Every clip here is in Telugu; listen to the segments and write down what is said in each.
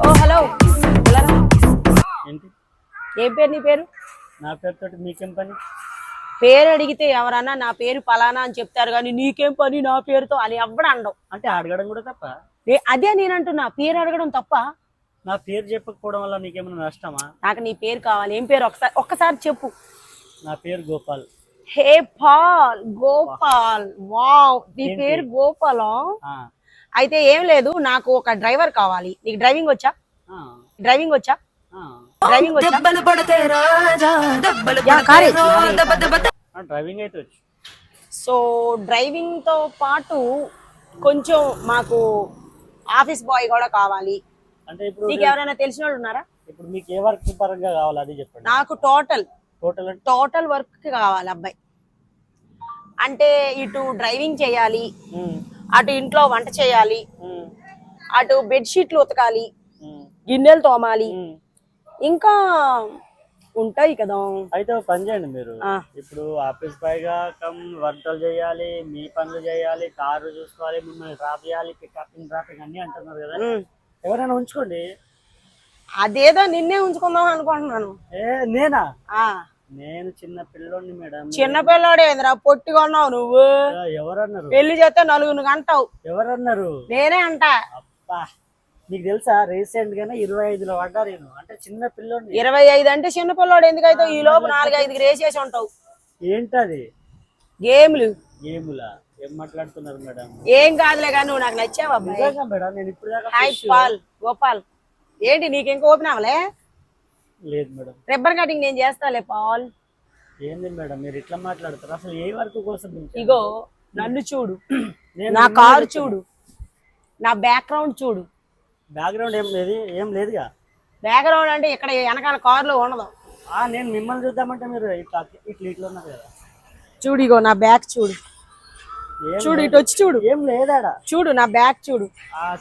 ఓ హలో. ఏం పేరు నీ పేరు? నా పేరుతోటి మీకేం పని? పేరు అడిగితే ఎవరన్నా నా పేరు పలానా అని చెప్తారు కానీ నీకేం పని నా పేరుతో అని ఎవ్వడు అండవు అంటే అడగడం కూడా తప్ప? అదే నేను అంటున్నా. పేరు అడగడం తప్ప? నా పేరు చెప్పకపోవడం వల్ల నీకేమైనా నష్టమా? నాకు నీ పేరు కావాలి. ఏం పేరు? ఒకసారి ఒక్కసారి చెప్పు. నా పేరు Gopal. Hey Paul. Gopal. Wow. నీ పేరు గోపాలం? అయితే ఏం లేదు నాకు ఒక డ్రైవర్ కావాలి. నీకు డ్రైవింగ్ వచ్చా? ఆ, డ్రైవింగ్ వచ్చా? ఆ. డ్రైవింగ్ డ్రైవింగ్ అయితే వచ్చు. సో డ్రైవింగ్తో పాటు కొంచెం మాకు ఆఫీస్ బాయ్ కూడా కావాలి. అంటే ఇప్పుడు నీకు ఎవరైనా తెలిసిన వాళ్ళు ఉన్నారా? ఇప్పుడు మీకు ఏ వర్క్ పరంగా కావాలి అది చెప్పండి. నాకు టోటల్ టోటల్ టోటల్ వర్క్ కావాలి అబ్బాయి. అంటే ఇటు డ్రైవింగ్ చేయాలి అటు ఇంట్లో వంట చేయాలి. అటు బెడ్షీట్లు ఉతకాలి. గిన్నెలు తోమాలి. ఇంకా ఉంటాయి కదా. అయితే పని చేయండి మీరు. ఇప్పుడు ఆఫీస్ బాయ్గా కమ్ వంటలు చేయాలి మీ పనులు చేయాలి కారు చూసుకోవాలి మిమ్మల్ని డ్రాప్ చేయాలి పికప్ డ్రాపింగ్ అన్ని అంటున్నారు కదా. ఎవరైనా ఉంచుకోండి. అదేదో నిన్నే ఉంచుకుందాం అనుకుంటున్నాను. ఏ నేనా? నేను చిన్న పిల్లోడిని మేడం. చిన్నపిల్లాడే ఏందిరా? పొట్టిగా ఉన్నావు నువ్వు ఎవరన్నారు? పెళ్ళి చేస్తే నలుగురు అంటావు ఎవరన్నారు? నేనే అంట. అబ్బా నీకు తెలుసా? రీసెంట్ గానే ఇరవై ఐదులో పడ్డా నేను. అంటే చిన్న పిల్లోడిని. ఇరవై ఐదు అంటే చిన్నపిల్లాడు ఎందుకైతే ఈ లోపు నాలుగైదుకి రేసేసి ఉంటావు? ఏంటది? గేమ్లు. ఏములా ఏం మాట్లాడుతున్నారు మేడం? ఏం కాదులే కానీ నువ్వు నాకు నచ్చావు మేడం నేను ఇప్పుడు పాల్ గోపాల్. ఏంటి నీకు ఓపెన్ అవ్వలే? లేదు మేడం. రిబ్బర్ కటింగ్ నేను చేస్తాలే పాల్ ఏంది మేడం మీరు ఇట్లా మాట్లాడతారు? అసలు ఏ వర్క్ కోసం ఇగో నన్ను చూడు. నేను నా కారు చూడు. నా బ్యాక్గ్రౌండ్ చూడు. బ్యాక్గ్రౌండ్ ఏం లేదు ఏం లేదుగా? బ్యాక్గ్రౌండ్ అంటే ఇక్కడ వెనకాల కారులో ఉండదు. నేను మిమ్మల్ని చూద్దామంటే మీరు ఇట్లా ఇట్లా ఇట్లా ఉన్నారు కదా. చూడు ఇగో నా బ్యాక్ చూడు. చూడు ఇటు వచ్చి చూడు. ఏం లేదాడా? చూడు నా బ్యాక్ చూడు.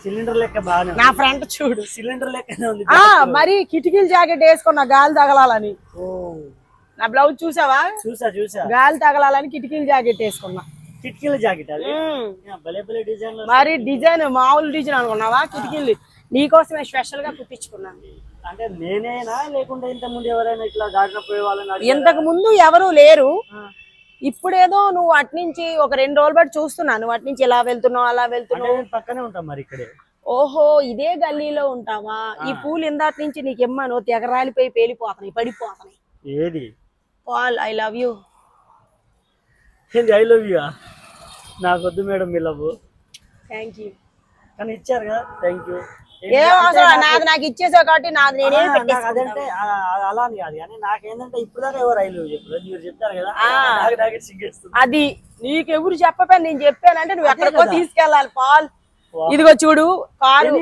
సిలిండర్ లెక్క ఉంది. నా ఫ్రంట్ చూడు. సిలిండర్ ఆ మరి కిటికీల జాకెట్ వేసుకున్న గాలి తగలాలని. ఓ. నా బ్లౌజ్ చూసావా? చూసా చూసా. గాలి తగలాలని కిటికీల జాకెట్ వేసుకున్నా. కిటికీల జాకెట్ మరి డిజైన్ మామూలు డిజైన్ అనుకున్నావా? కిటికీలు. నీకోసమే స్పెషల్గా కుట్టించుకున్నాను. అంటే నేనేనా? లేకుంటే ఇంత ముందు ఎవరైనా ఇట్లా దాటిన పోయే వాళ్ళని? ఇంతకు ముందు ఎవరు లేరు. ఇప్పుడేదో నువ్వు అటు నుంచి ఒక రెండు రోజులు బట్టి చూస్తున్నాను నువ్వు అటు నుంచి ఇలా వెళ్తున్నావు అలా వెళ్తున్నావు. నేను పక్కనే ఉంటాం మరి ఇక్కడే. ఓహో ఇదే గల్లీలో ఉంటావా? ఈ పూలు ఇందాటి నుంచి నీకు ఇమ్మను తెగరాలిపోయి పేలిపోతున్నాయి పడిపోతున్నాయి. ఏది? Paul I love you. ఏంది ఐ లవ్ యూ నాకు వద్దు మేడం మీ లవ్. థ్యాంక్ యూ కానీ ఇచ్చారు కదా థ్యాంక్ యూ ఏం అవసరం? నాది నాకు ఇచ్చేసావు కాబట్టి నాది నేనే అదంటే అలా అని కాదు. కానీ నాకేంటంటే ఇప్పుడు దాకా ఎవరు ఐ లవ్ చెప్పలేదు మీరు చెప్తారు కదా. నాకు నాకే సిగ్గేస్తుంది అది నీకెవరు చెప్పపోయి నేను చెప్పానంటే నువ్వు ఎక్కడికో. తీసుకెళ్ళాలి పాల్. ఇదిగో చూడు కారు.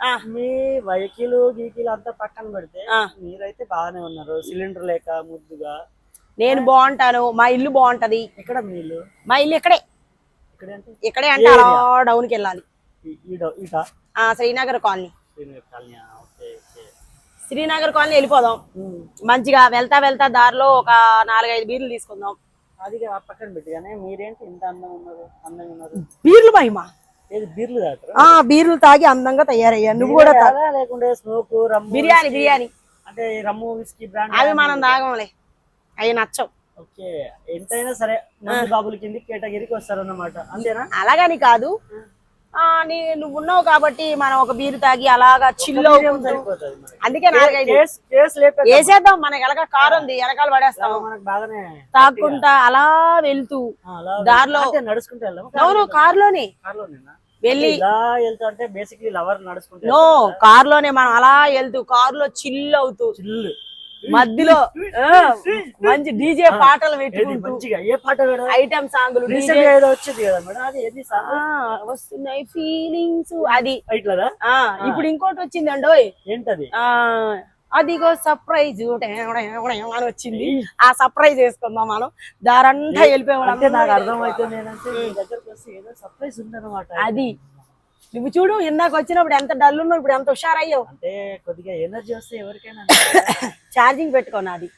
ఆ, మీ వెహికల్ గీకిలు అంతా పక్కన పెడితే. మీరైతే బాగానే ఉన్నారు. సిలిండర్ లేక ముద్దుగా. నేను బాగుంటాను. మా ఇల్లు బాగుంటది. ఎక్కడ మీ ఇల్లు? మా ఇల్లు ఇక్కడే. ఇక్కడ అంటే? ఇక్కడే అంటే అలా డౌన్కి వెళ్ళాలి. శ్రీనగర్ కాలనీ. శ్రీనగర్ కాలనీ ఆ, ఓకే ఓకే. శ్రీనగర్ కాలనీ వెళ్ళిపోదాం. మంచిగా వెళ్తా వెళ్తా దారిలో ఒక నాలుగైదు బీర్లు తీసుకుందాం. అది పక్కన పెట్టి కానీ మీరేంటి ఇంత అందంగా ఉన్నారు అందంగా ఉన్నారు? బీర్లు ఏది బీర్లు ఆ బీర్లు తాగి అందంగా తయారయ్యా. నువ్వు కూడా లేకుంటే స్మోక్ రమ్ము బిర్యానీ? బిర్యానీ. అంటే రమ్ము విస్కీ బ్రాండ్ అవి మనం తాగంలే. అవి నచ్చవు. ఓకే ఎంతైనా సరే బాబుల కింద కేటగిరీకి వస్తారన్నమాట. అంతేనా? అలాగని కాదు. నీ నువ్వు ఉన్నావు కాబట్టి మనం ఒక బీరు తాగి అలాగా చిల్లు. అందుకే వేసేద్దాం మనకి ఎలాగ కారు ఉంది వెనకాల పడేస్తాం. తాక్కుంటా అలా వెళ్తూ దారిలో నడుచుకుంటే కారులోనే. కార్లోనేనా? వెళ్ళి బేసిక్లీ లవర్ నడుచుకుంటే నో కారులోనే మనం అలా వెళ్తూ కారులో చిల్ అవుతూ. చిల్లు మధ్యలో మంచి డీజే పాటలు మంచిగా ఏ పాట ఐటమ్ సాంగ్లు వచ్చింది కదా మేడం అది ఏది సాంగ్? వస్తున్నాయి ఫీలింగ్స్ అది. ఇప్పుడు ఇంకోటి వచ్చింది అండోయ్. ఏంటది? ఆ అదిగో సర్ప్రైజ్ అని వచ్చింది. ఆ సర్ప్రైజ్ వేసుకుందాం మనం. దారంతా వెళ్ళిపోయాం నాకు వస్తే ఏదో సర్ప్రైజ్ ఉందన్నమాట. అది. నువ్వు చూడు ఇందాక వచ్చినప్పుడు ఎంత డల్ ఉన్నావు ఇప్పుడు ఎంత హుషారయ్యావు. అంటే కొద్దిగా ఎనర్జీ వస్తే ఎవరికైనా ఛార్జింగ్ పెట్టుకోను అది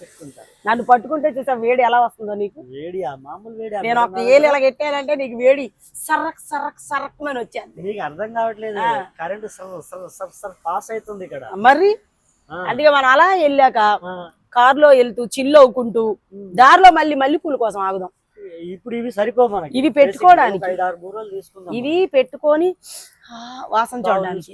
పెట్టుకుంటారు. నన్ను పట్టుకుంటే చూసా వేడి ఎలా వస్తుందో నీకు? వేడి ఆ మామూలు వేడి నేను ఒక ఏళ్ళు ఇలా పెట్టానంటే నీకు వేడి సర్రక్ సర్రక్ సర్రక్ అని వచ్చేది. నీకు అర్థం కావట్లేదు. కరెంట్ పాస్ అవుతుంది ఇక్కడ. మరి? అందుకే మనం అలా వెళ్ళాక కారులో వెళ్తూ చిల్లు అవ్వుకుంటూ దారిలో మళ్ళీ మళ్ళీ పూల కోసం ఆగుదాం. ఇప్పుడు ఇవి సరిపో మనకి. ఇవి పెట్టుకోవడానికి. ఇవి పెట్టుకొని వాసన చూడడానికి.